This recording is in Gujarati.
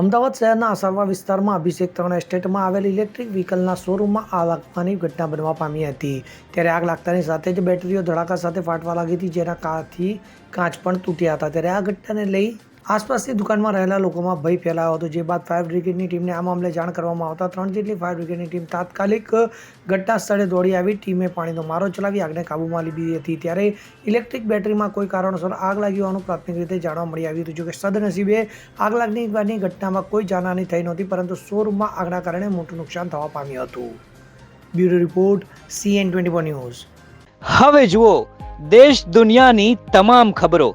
અમદાવાદ શહેરના અસારવા વિસ્તારમાં અભિષેક ત્રણ એસ્ટેટમાં આવેલ ઇલેક્ટ્રિક વ્હીકલના શોરૂમમાં આગ લાગવાની ઘટના બનવા પામી હતી. ત્યારે આગ લાગતાની સાથે જ બેટરીઓ ધડાકા સાથે ફાટવા લાગી હતી, જેના કારથી કાચ પણ તૂટ્યા હતા. ત્યારે આ ઘટનાને લઈ આસપાસની દુકાનમાં રહેલા લોકોમાં ભય ફેલાયો હતો. જે બાદ ફાયર બ્રિગેડની ટીમને આ મામલે જાણ કરવામાં આવતા ત્રણ જેટલી ફાયર બ્રિગેડની ટીમ તાત્કાલિક ઘટના સ્થળે દોડી આવી. ટીમે પાણીનો મારો ચલાવી આગને કાબૂમાં લીધી હતી. ત્યારે ઇલેક્ટ્રિક બેટરીમાં કોઈ કારણોસર આગ લાગી હોવાનું પ્રાથમિક રીતે જાણવા મળી આવ્યું હતું. જોકે સદનસીબે આગ લાગણીની ઘટનામાં કોઈ જાનહાની થઈ નહોતી, પરંતુ શોરૂમમાં આગના કારણે મોટું નુકસાન થવા પામ્યું હતું. Bureau report CN twenty news. હવે જુઓ, દેશ દુનિયાની તમામ ખબરો.